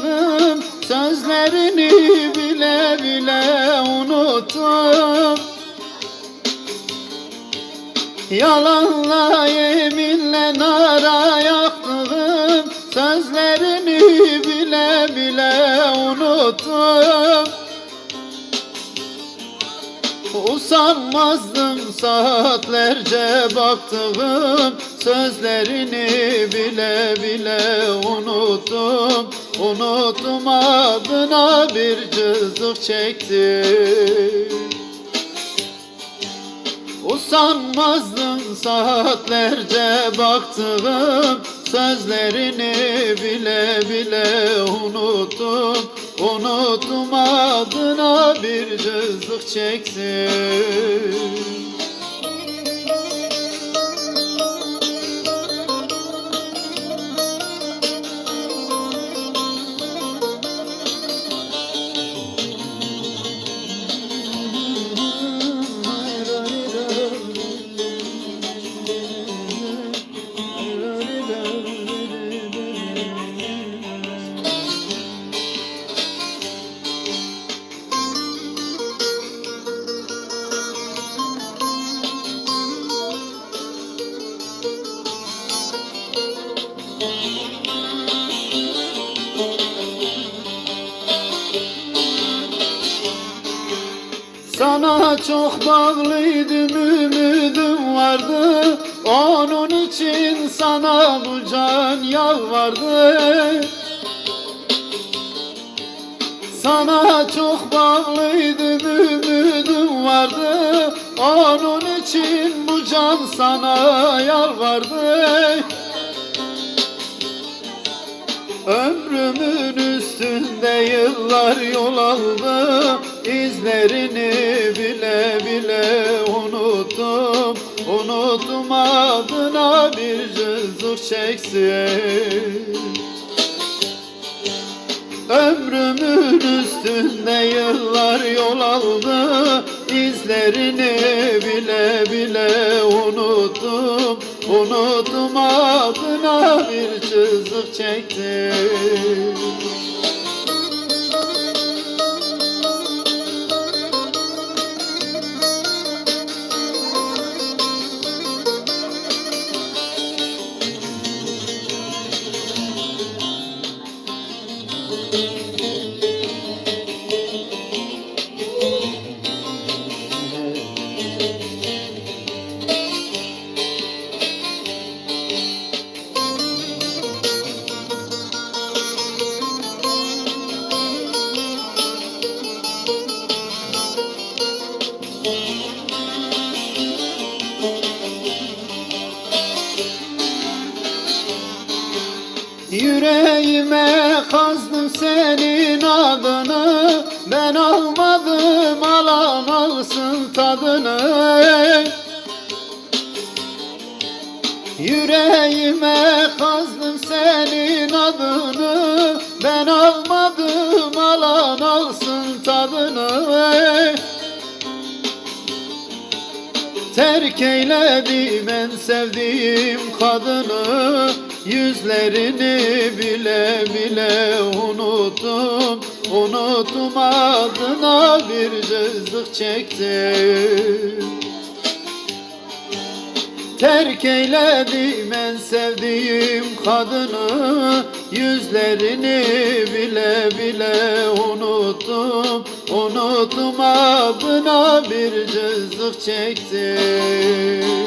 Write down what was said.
unuttum Sözlerini bile bile unuttum Yalanla yeminle nara yaktım Sözlerini bile bile unuttum Usanmazdım saatlerce baktığım Sözlerini bile bile unuttum Unuttum adına bir cızık çektim. Usanmazdım saatlerce baktığım Sözlerini bile bile unuttum. Unuttum adına bir cızık çektim Sana çok bağlıydım ümidim vardı. Onun için sana bu can yalvardı. Sana çok bağlıydım ümidim vardı. Onun için bu can sana yalvardı. Ömrümün üstünde yıllar yol aldı İzlerini bile bile unuttum. Unuttum adına bir cızık çeksin. Ömrümün üstünde yıllar yol aldı. İzlerini bile bile unuttum. Unuttum adına bir çizik çektim Yüreğime kazdım senin adını. Ben almadım alan alsın tadını. Yüreğime kazdım senin adını. Ben almadım alan alsın tadını. Terk eyledim en sevdiğim kadını Yüzlerini bile bile unuttum. Unuttum adına bir cızık çektim. Terk eyledim en sevdiğim kadını. Yüzlerini bile bile unuttum. Unuttum adına bir cızık çektim